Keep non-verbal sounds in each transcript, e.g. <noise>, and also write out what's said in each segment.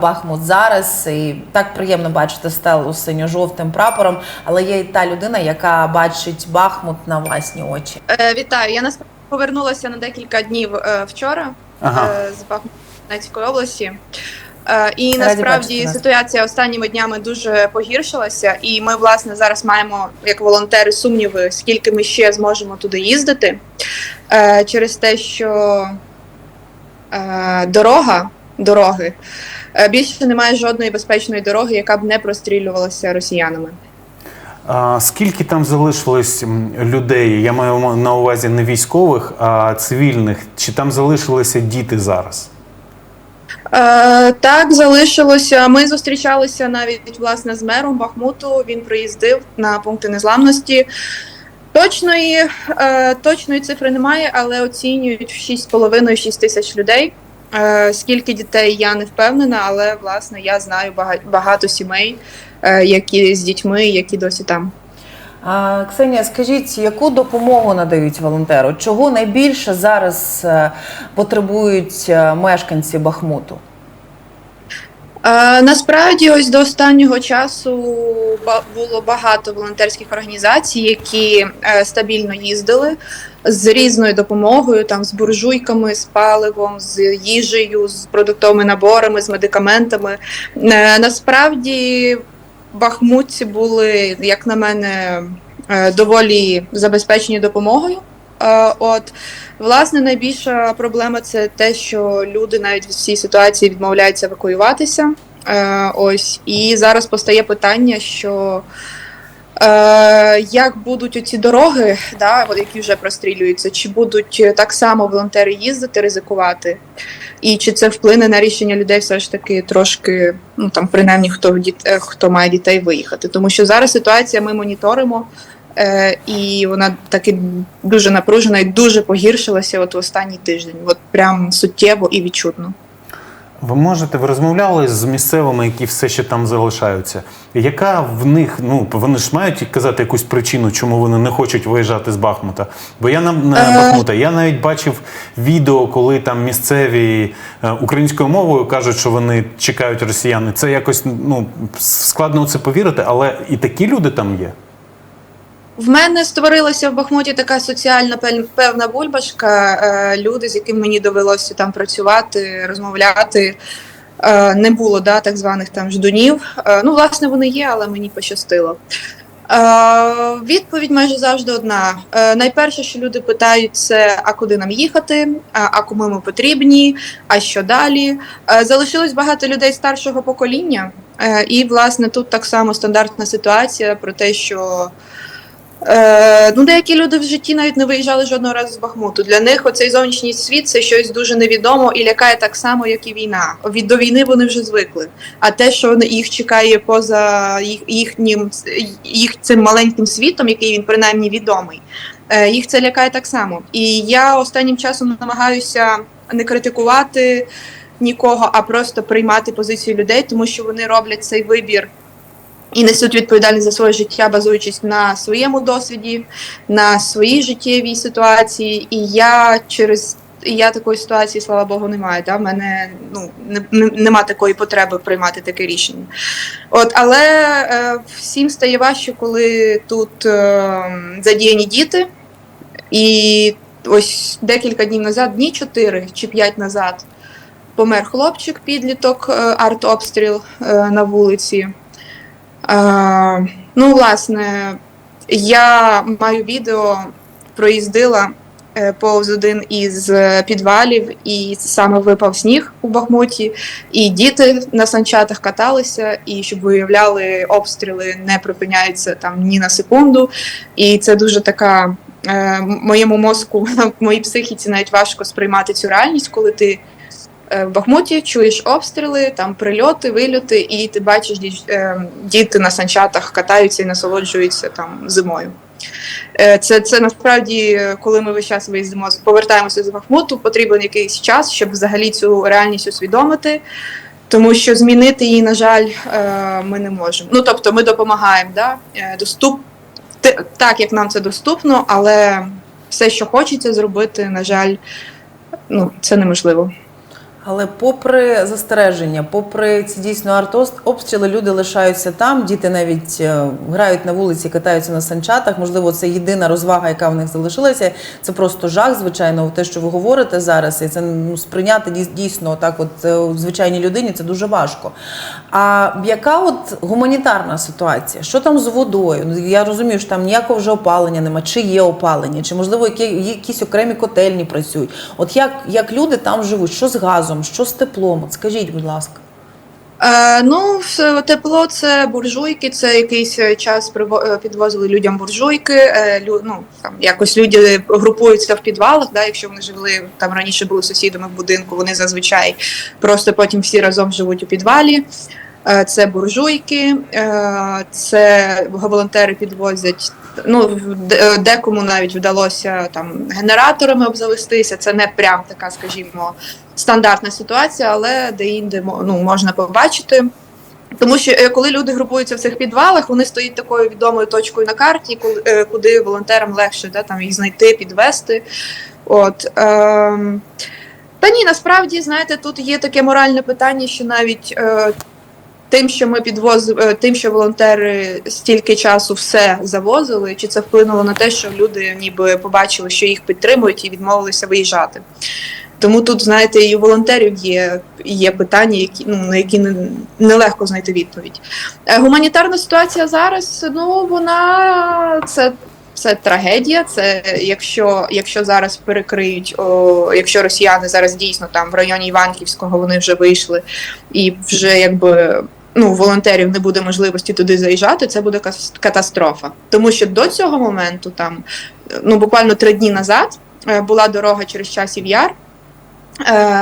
Бахмут зараз, і так приємно бачити стелу з синьо-жовтим прапором, але є і та людина, яка бачить Бахмут на власні очі. Е, Вітаю. Я насправді повернулася на декілька днів е, вчора Ага. е, з Бахмутської області. Е, І Раді насправді бачити ситуація останніми днями дуже погіршилася, і ми, власне, зараз маємо як волонтери сумніви, скільки ми ще зможемо туди їздити е, через те, що е, дорога, дороги е, більше немає жодної безпечної дороги, яка б не прострілювалася росіянами. А скільки там залишилось людей? Я маю на увазі не військових, а цивільних. Чи там залишилися діти зараз? Е, так, залишилося. Ми зустрічалися навіть власне з мером Бахмуту. Він приїздив на пункти незламності. Точної, е, точної цифри немає, але оцінюють в 6,5-6 тисяч людей. Е, скільки дітей я не впевнена, але власне я знаю багато сімей, е, які з дітьми, які досі там. А, Ксенія, скажіть, яку допомогу надають волонтеру? Чого найбільше зараз е, потребують мешканці Бахмуту? Е, насправді, ось до останнього часу було багато волонтерських організацій, які е, стабільно їздили з різною допомогою, там з буржуйками, з паливом, з їжею, з продуктовими наборами, з медикаментами. Е, насправді, бахмутці були, як на мене, доволі забезпечені допомогою. Е, От Власне, найбільша проблема це те, що люди навіть в цій ситуації відмовляються евакуюватися. Е, ось і зараз постає питання, що е, як будуть оці дороги, да, які вже прострілюються, чи будуть так само волонтери їздити, ризикувати, і чи це вплине на рішення людей, все ж таки трошки, ну там принаймні хто хто має дітей виїхати. Тому що зараз ситуація ми моніторимо. Е, і вона таки дуже напружена і дуже погіршилася от в останній тиждень. От прям суттєво і відчутно. Ви можете, ви розмовляли з місцевими, які все ще там залишаються. Яка в них, ну вони ж мають казати якусь причину, чому вони не хочуть виїжджати з Бахмута? Бо я на, на Е. Бахмута, я навіть бачив відео, коли там місцеві е, українською мовою кажуть, що вони чекають росіяни. Це якось ну складно у це повірити, але і такі люди там є. В мене створилася в Бахмуті така соціальна певна бульбашка. Е, люди, з якими мені довелося там працювати, розмовляти. Е, не було да, так званих там ждунів. Е, ну, власне, вони є, але мені пощастило. Відповідь майже завжди одна. Найперше, що люди питають, це а куди нам їхати, а, кому ми потрібні, а що далі. Залишилось багато людей старшого покоління, і власне тут так само стандартна ситуація про те, що Е, ну, деякі люди в житті навіть не виїжджали жодного разу з Бахмуту. Для них оцей зовнішній світ це щось дуже невідомо і лякає так само, як і війна. Від до війни вони вже звикли. А те, що їх чекає поза їх, їхнім їх цим маленьким світом, який він принаймні відомий, е, їх це лякає так само. І я останнім часом намагаюся не критикувати нікого, а просто приймати позицію людей, тому що вони роблять цей вибір і несуть відповідальність за своє життя, базуючись на своєму досвіді, на своїй життєвій ситуації. І я через я такої ситуації, слава Богу, не маю. Да? Мене ну не, не, нема такої потреби приймати таке рішення. От, але е, всім стає важче, коли тут е, задіяні діти. І ось декілька днів назад, дні 4 чи 5 назад, помер хлопчик, підліток, е, артобстріл е, на вулиці. Е, ну, власне, я маю відео, проїздила е, повз один із е, підвалів, і саме випав сніг у Бахмуті, і діти на санчатах каталися, і щоб виявляли, обстріли не припиняються там ні на секунду. І це дуже така. Моєму мозку, <laughs> моїй психіці навіть важко сприймати цю реальність, коли ти в Бахмуті чуєш обстріли, там прильоти, вильоти, і ти бачиш е, діти на санчатах катаються і насолоджуються там зимою. Е, Це, це насправді, е, коли ми весь час виїздимо, повертаємося з Бахмуту, потрібен якийсь час, щоб взагалі цю реальність усвідомити. Тому що змінити її, на жаль, е, ми не можемо. Ну тобто, ми допомагаємо, да? е, доступ так, як нам це доступно, але все, що хочеться зробити, на жаль, ну це неможливо. Але попри застереження, попри ці дійсно артобстріли, люди лишаються там. Діти навіть е, грають на вулиці, катаються на санчатах. Можливо, це єдина розвага, яка в них залишилася. Це просто жах, звичайно, те, що ви говорите зараз, і це ну, сприйняти дійсно так, от е, звичайній людині, це дуже важко. А яка от гуманітарна ситуація? Що там з водою? Ну, Я розумію, що там ніякого вже опалення нема, чи є опалення, чи можливо які, якісь окремі котельні працюють. От як, як люди там живуть? Що з газом, що з теплом? От скажіть, будь ласка. Е, ну, в- тепло це буржуйки, це якийсь е, час е, підвозили людям буржуйки. Е, лю, ну, там, якось люди групуються в підвалах, да, якщо вони жили там раніше були сусідами в будинку, вони зазвичай просто потім всі разом живуть у підвалі. Е, Це буржуйки, е, це волонтери підвозять. Ну, декому навіть вдалося там генераторами обзавестися. Це не прям така, скажімо, стандартна ситуація, але де-інде ну, можна побачити. Тому що е, коли люди групуються в цих підвалах, вони стоять такою відомою точкою на карті, е, куди волонтерам легше да, там, їх знайти, підвести. От, ем, та ні, насправді, знаєте, тут є таке моральне питання, що навіть е, тим, що ми підвозили, тим, що волонтери стільки часу все завозили, чи це вплинуло на те, що люди ніби побачили, що їх підтримують і відмовилися виїжджати. Тому тут, знаєте, і у волонтерів є, є питання, які, ну, на які не- нелегко знайти відповідь. Е, Гуманітарна ситуація зараз, ну, вона це, це трагедія. Це якщо, якщо зараз перекриють, о, якщо росіяни зараз дійсно там в районі Іванківського вони вже вийшли і вже якби. Ну, волонтерів не буде можливості туди заїжджати, це буде катастрофа. Тому що до цього моменту, там ну буквально три дні назад, е, була дорога через часів яр,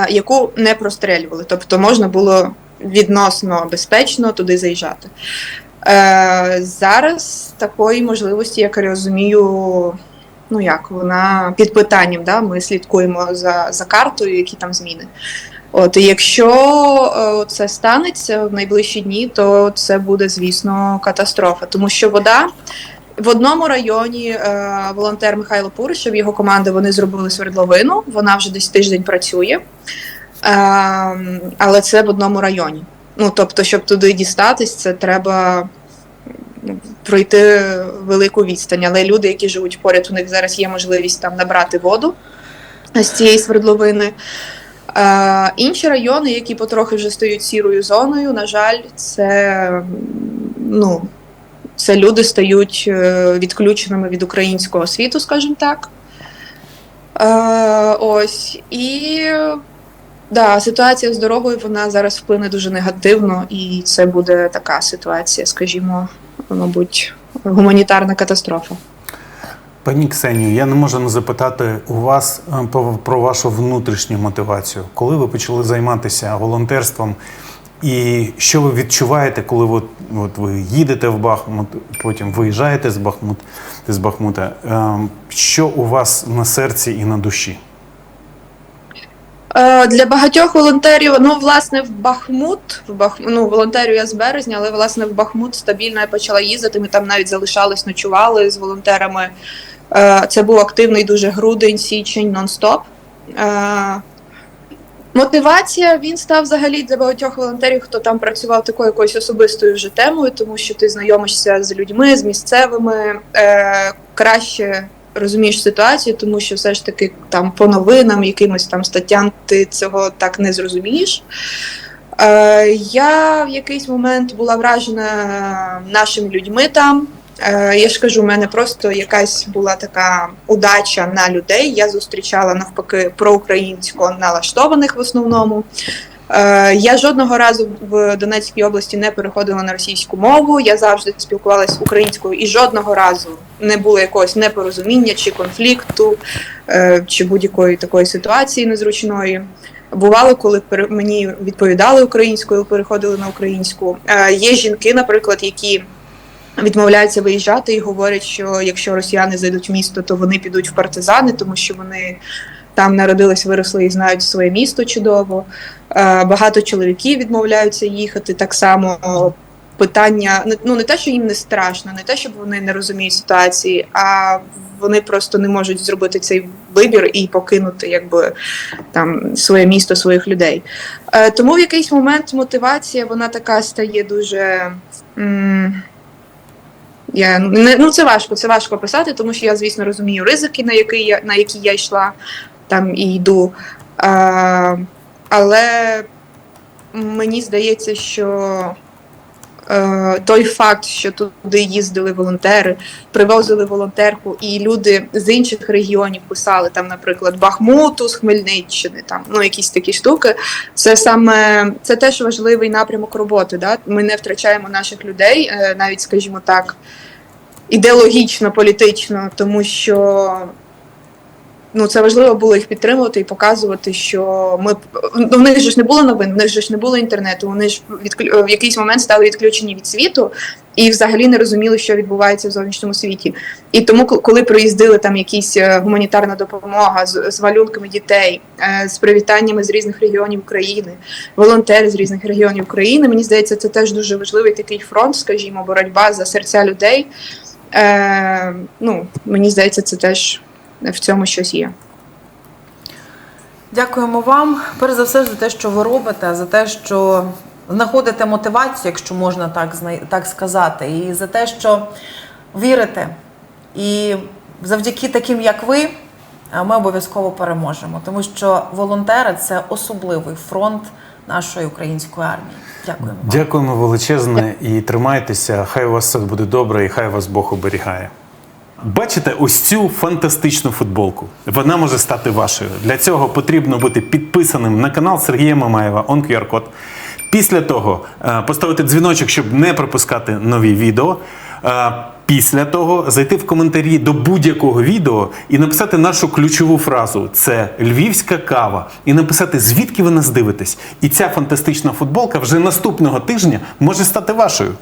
яку не прострелювали. Тобто можна було відносно безпечно туди заїжджати. Е, зараз такої можливості, як я розумію, ну як вона під питанням, да? ми слідкуємо за, за картою, які там зміни. От і якщо е, це станеться в найближчі дні, то це буде, звісно, катастрофа, тому що вода. В одному районі е, волонтер Михайло Пуришев, його команда, вони зробили свердловину. Вона вже десь тиждень працює, е, але це в одному районі. Ну тобто, щоб туди дістатись, це треба ну, пройти велику відстань. Але люди, які живуть поряд, у них зараз є можливість там набрати воду з цієї свердловини. Е, інші райони, які потрохи вже стають сірою зоною, на жаль, це ну, це люди стають е, відключеними від українського світу, скажімо так. Е, ось. І да, ситуація з дорогою вона зараз вплине дуже негативно, і це буде така ситуація, скажімо, мабуть, гуманітарна катастрофа. Пані Ксенію, я не можу не запитати у вас е, про- про вашу внутрішню мотивацію. Коли ви почали займатися волонтерством, і що ви відчуваєте, коли от, от ви їдете в Бахмут, потім виїжджаєте з Бахмут, з Бахмута? Ем, Що у вас на серці і на душі? Е, Для багатьох волонтерів, ну власне, в Бахмут, в Бах, ну, волонтерю я з березня, але власне в Бахмут стабільно я почала їздити. Ми там навіть залишались, ночували з волонтерами. Е, Це був активний дуже грудень, січень, нон-стоп. Мотивація він став взагалі для багатьох волонтерів, хто там працював такою якоюсь особистою вже темою, тому що ти знайомишся з людьми, з місцевими, е, краще розумієш ситуацію, тому що все ж таки там по новинам, якимось там статтям ти цього так не зрозумієш. Е, я в якийсь момент була вражена нашими людьми там. Е, я ж кажу, у мене просто якась була така удача на людей. Я зустрічала навпаки проукраїнсько налаштованих в основному. Е, Я жодного разу в Донецькій області не переходила на російську мову. Я завжди спілкувалася українською і жодного разу не було якогось непорозуміння чи конфлікту, е, чи будь-якої такої ситуації незручної. Бувало, коли мені відповідали українською, переходили на українську. Є жінки, наприклад, які відмовляються виїжджати і говорять, що якщо росіяни зайдуть в місто, то вони підуть в партизани, тому що вони там народились, виросли і знають своє місто чудово. Е, Багато чоловіків відмовляються їхати так само. питання ну не те, що їм не страшно, не те, щоб вони не розуміють ситуації, а вони просто не можуть зробити цей вибір і покинути якби там своє місто, своїх людей. Е, тому в якийсь момент мотивація вона така стає дуже. М- я не ну це важко, це важко описати, тому що я, звісно, розумію ризики, на які я на які я йшла там і йду. А, але мені здається, що той факт, що туди їздили волонтери, привозили волонтерку, і люди з інших регіонів писали там, наприклад, Бахмуту з Хмельниччини, там ну якісь такі штуки. Це саме це теж важливий напрямок роботи. Да? Ми не втрачаємо наших людей, е, навіть скажімо так, ідеологічно, політично, тому що ну це важливо було їх підтримувати і показувати, що ми ну, в них же ж не було новин, в них же ж не було інтернету. Вони ж відклю... в якийсь момент стали відключені від світу і взагалі не розуміли, що відбувається в зовнішньому світі. І тому, коли приїздили там якісь е, гуманітарна допомога з, з малюнками дітей, е, з привітаннями з різних регіонів України, волонтери з різних регіонів України, мені здається, це теж дуже важливий такий фронт, скажімо, боротьба за серця людей. Е, ну, мені здається, це теж в цьому щось є. Дякуємо вам, перш за все, за те, що ви робите, за те, що знаходите мотивацію, якщо можна так, так сказати, і за те, що вірите. І завдяки таким, як ви, ми обов'язково переможемо, тому що волонтери це особливий фронт нашої української армії. Дякуємо. вам. Дякуємо величезне і тримайтеся. Хай у вас все буде добре і хай вас Бог оберігає. Бачите ось цю фантастичну футболку. Вона може стати вашою. Для цього потрібно бути підписаним на канал Сергія Мамаєва, он QR-код. Після того е, поставити дзвіночок, щоб не пропускати нові відео. Е, Після того зайти в коментарі до будь-якого відео і написати нашу ключову фразу це львівська кава, і написати, звідки ви нас дивитесь. І ця фантастична футболка вже наступного тижня може стати вашою.